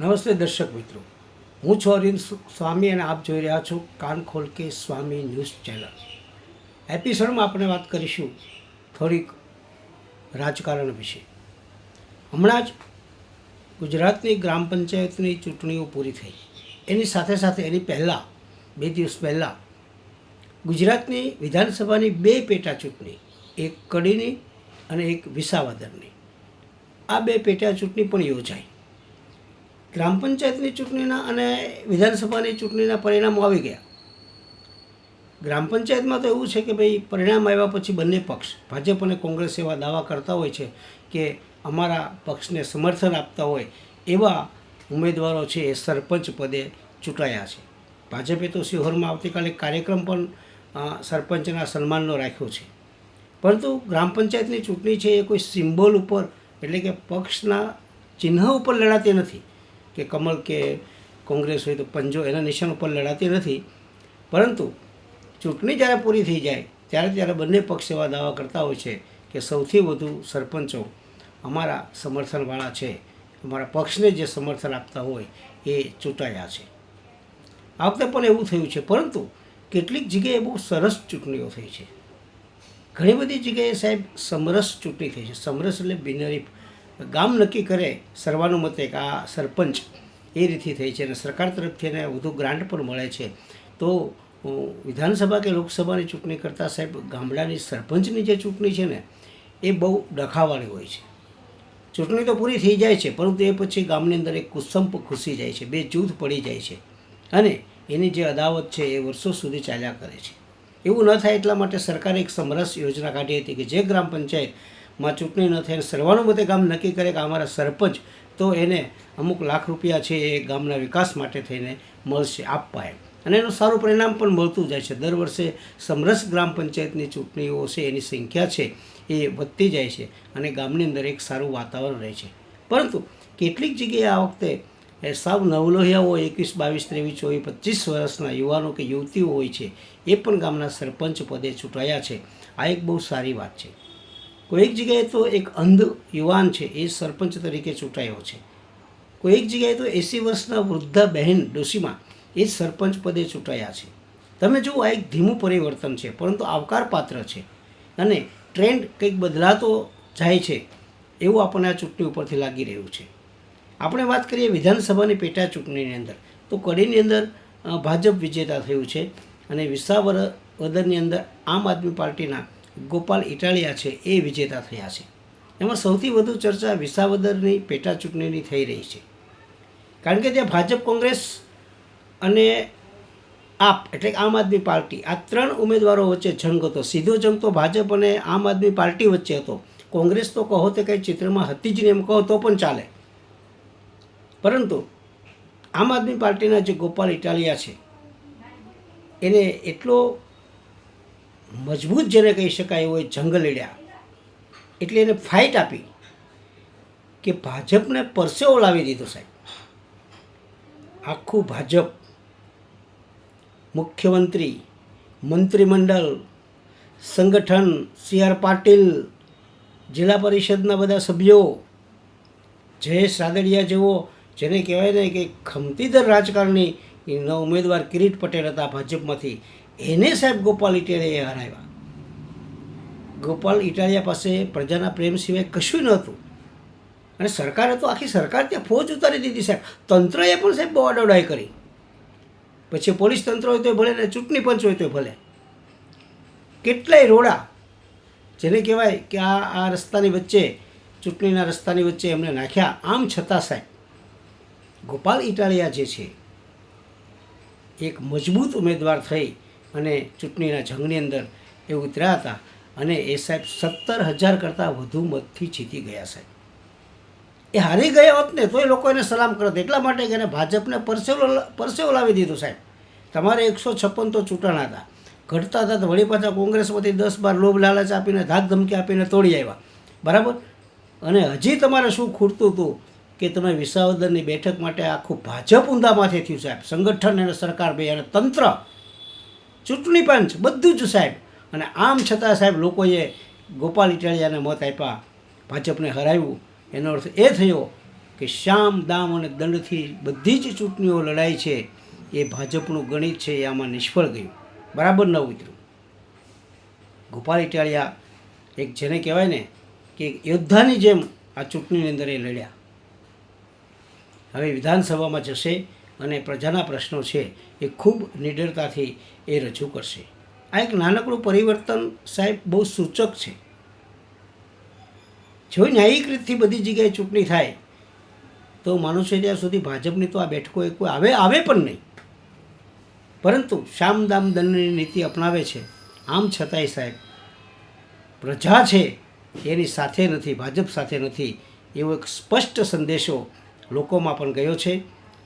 નમસ્તે દર્શક મિત્રો. હું છું અરવિંદ સ્વામી અને આપ જોઈ રહ્યા છો કાન ખોલ કે સ્વામી ન્યૂઝ ચેનલ. એપિસોડમાં આપણે વાત કરીશું થોડીક રાજકારણ વિશે. હમણાં જ ગુજરાતની ગ્રામ પંચાયતની ચૂંટણીઓ પૂરી થઈ. એની સાથે સાથે એની પહેલાં, બે દિવસ પહેલાં ગુજરાતની વિધાનસભાની બે પેટા ચૂંટણી, એક કડીની અને એક વિસાવદરની. આ બે પેટા ચૂંટણી પણ યોજાઈ. ગ્રામ પંચાયતની ચૂંટણીના અને વિધાનસભાની ચૂંટણીના પરિણામો આવી ગયા. ગ્રામ પંચાયતમાં તો એવું છે કે ભાઈ પરિણામ આવ્યા પછી બંને પક્ષ, ભાજપ અને કોંગ્રેસ એવા દાવા કરતા હોય છે કે અમારા પક્ષને સમર્થન આપતા હોય એવા ઉમેદવારો છે એ સરપંચ પદે ચૂંટાયા છે. ભાજપે તો શિહોરમાં આવતીકાલે કાર્યક્રમ પણ સરપંચના સન્માનનો રાખ્યો છે. પરંતુ ગ્રામ પંચાયતની ચૂંટણી છે એ કોઈ સિમ્બોલ ઉપર, એટલે કે પક્ષના ચિહ્ન ઉપર લડાતી નથી. કે કમલ કે કોંગ્રેસ હોય તો પંજો એના નિશાન ઉપર લડાતી નથી. પરંતુ ચૂંટણી જ્યારે પૂરી થઈ જાય, ત્યારે ત્યારે બંને પક્ષ એવા દાવા કરતા હોય છે કે સૌથી વધુ સરપંચો અમારા સમર્થનવાળા છે. અમારા પક્ષને જે સમર્થન આપતા હોય એ ચૂંટાયા છે. આ વખતે પણ એવું થયું છે, પરંતુ કેટલીક જગ્યાએ બહુ સરસ ચૂંટણીઓ થઈ છે. ઘણી બધી જગ્યાએ સાહેબ, સમરસ ચૂંટણી થઈ છે. સમરસ એટલે બિનહરીફ ગામ નક્કી કરે સર્વાનુમતે કે આ સરપંચ એ રીતથી થઈ છે અને સરકાર તરફથી એને વધુ ગ્રાન્ટ પણ મળે છે. તો વિધાનસભા કે લોકસભાની ચૂંટણી કરતાં સાહેબ ગામડાની સરપંચની જે ચૂંટણી છે ને, એ બહુ ડખાવાળી હોય છે. ચૂંટણી તો પૂરી થઈ જાય છે, પરંતુ એ પછી ગામની અંદર એક કુસંપ ખુસી જાય છે, બે જૂથ પડી જાય છે અને એની જે અદાવત છે એ વર્ષો સુધી ચાલ્યા કરે છે. એવું ન થાય એટલા માટે સરકારે એક સમરસ યોજના કાઢી હતી કે જે ગ્રામ પંચાયતમાં ચૂંટણી ન થાય અને સર્વાનુમતે ગામ નક્કી કરે કે અમારા સરપંચ તો એને અમુક લાખ રૂપિયા છે એ ગામના વિકાસ માટે થઈને મળશે આપવા એમ. અને એનું સારું પરિણામ પણ મળતું જાય છે. દર વર્ષે સમરસ ગ્રામ પંચાયતની ચૂંટણીઓ છે, એની સંખ્યા છે એ વધતી જાય છે અને ગામની અંદર એક સારું વાતાવરણ રહે છે. પરંતુ કેટલીક જગ્યાએ આ વખતે સાવ નવલોહિયાઓ એકવીસ, બાવીસ, ત્રેવીસ, ચોવીસ, પચીસ વર્ષના યુવાનો કે યુવતીઓ હોય છે, એ પણ ગામના સરપંચ પદે ચૂંટાયા છે. આ એક બહુ સારી વાત છે. કોઈક જગ્યાએ તો એક અંધ યુવાન છે એ સરપંચ તરીકે ચૂંટાયો છે. કોઈક જગ્યાએ તો એંસી વર્ષના વૃદ્ધા બહેન ડોશીમાં એ સરપંચ પદે ચૂંટાયા છે. તમે જુઓ આ એક ધીમું પરિવર્તન છે, પરંતુ આવકાર પાત્ર છે. અને ટ્રેન્ડ કંઈક બદલાતો જાય છે એવું આપણને આ ચૂંટણી ઉપરથી લાગી રહ્યું છે. આપણે વાત કરીએ વિધાનસભાની પેટા ચૂંટણીની અંદર, તો કડીની અંદર ભાજપ વિજેતા થયું છે અને વિસાવર વદરની અંદર આમ આદમી પાર્ટીના ગોપાલ ઇટાલિયા છે, એ વિજેતા થયા છે. એમાં સૌથી વધુ ચર્ચા વિસાવદરની પેટા ચૂંટણીની થઈ રહી છે. કારણ કે ત્યાં ભાજપ, કોંગ્રેસ અને આપ, એટલે આમ આદમી પાર્ટી, આ ત્રણ ઉમેદવારો વચ્ચે જંગ હતો. સીધો જંગ તો ભાજપ અને આમ આદમી પાર્ટી વચ્ચે હતો. કોંગ્રેસ તો કહો તે કંઈ ચિત્રમાં હતી જ નહીં, એમ કહો તો પણ ચાલે. પરંતુ આમ આદમી પાર્ટીના જે ગોપાલ ઇટાલિયા છે, એને એટલો મજબૂત જેને કહી શકાય એવો એ જંગ લડ્યા એટલે એને ફાઇટ આપી કે ભાજપને પરસેવો લાવી દીધો સાહેબ. આખું ભાજપ, મુખ્યમંત્રી, મંત્રીમંડળ, સંગઠન, સી આર પાટીલ, જિલ્લા પરિષદના બધા સભ્યો, જયેશ રાદડિયા જેવો, જેને કહેવાય ને કે ખમતીદર રાજકારણી એના ઉમેદવાર કિરીટ પટેલ હતા ભાજપમાંથી. એને સાહેબ ગોપાલ ઇટાલિયાએ હરાવ્યા. ગોપાલ ઇટાલિયા પાસે પ્રજાના પ્રેમ સિવાય કશું નહોતું. અને સરકારે તો આખી સરકાર ત્યાં ફોજ ઉતારી દીધી સાહેબ. તંત્રએ પણ સાહેબ બહુ અડવડાઈ કરી. પછી પોલીસ તંત્ર હોય તો ભલે ને ચૂંટણી પંચ હોય તો ભલે. કેટલાય રોડા જેને કહેવાય કે આ આ રસ્તાની વચ્ચે, ચૂંટણીના રસ્તાની વચ્ચે એમને નાખ્યા. આમ છતાં સાહેબ, ગોપાલ ઇટાલિયા જે છે, એક મજબૂત ઉમેદવાર થઈ અને ચૂંટણીના જંગની અંદર એ ઉતર્યા હતા અને એ સાહેબ સત્તર હજાર કરતાં વધુ મતથી જીતી ગયા સાહેબ. એ હારી ગયા હોત ને એ લોકો એને સલામ કરત. એટલા માટે કે એને ભાજપને પરસેવો પરસેવો લાવી દીધું સાહેબ. તમારે એકસો છપ્પન તો ચૂંટણા હતા. ઘટતા હતા તો વળી પાછા કોંગ્રેસમાંથી દસ બાર લોભ લાલચ આપીને, ધાક ધમકી આપીને તોડી આવ્યા. બરાબર? અને હજી તમારે શું ખૂટતું હતું કે તમે વિસાવદરની બેઠક માટે આખું ભાજપ ઊંધામાંથી થયું સાહેબ. સંગઠન અને સરકાર બે અને તંત્ર ચૂંટણી પંચ, બધું જ સાહેબ. અને આમ છતાં સાહેબ લોકોએ ગોપાલ ઇટાલિયાને મત આપ્યા, ભાજપને હરાવ્યું. એનો અર્થ એ થયો કે શામ દામ અને દંડથી બધી જ ચૂંટણીઓ લડાઈ છે, એ ભાજપનું ગણિત છે, એ આમાં નિષ્ફળ ગયું. બરાબર ન ઉતર્યું. ગોપાલ ઇટાલિયા એક જેને કહેવાય ને કે યોદ્ધાની જેમ આ ચૂંટણીની અંદર એ લડ્યા. હવે વિધાનસભામાં જશે અને પ્રજાના પ્રશ્નો છે એ ખૂબ નિડરતાથી એ રજૂ કરશે. આ એક નાનકડું પરિવર્તન સાહેબ બહુ સૂચક છે. જો ન્યાયિક રીતથી બધી જગ્યાએ ચૂંટણી થાય, તો માનું છે ત્યાં સુધી ભાજપની તો આ બેઠકો એ કોઈ આવે આવે પણ નહીં. પરંતુ શામદામ દંડની નીતિ અપનાવે છે. આમ છતાંય સાહેબ, પ્રજા છે એની સાથે નથી, ભાજપ સાથે નથી એવો એક સ્પષ્ટ સંદેશો લોકોમાં પણ ગયો છે.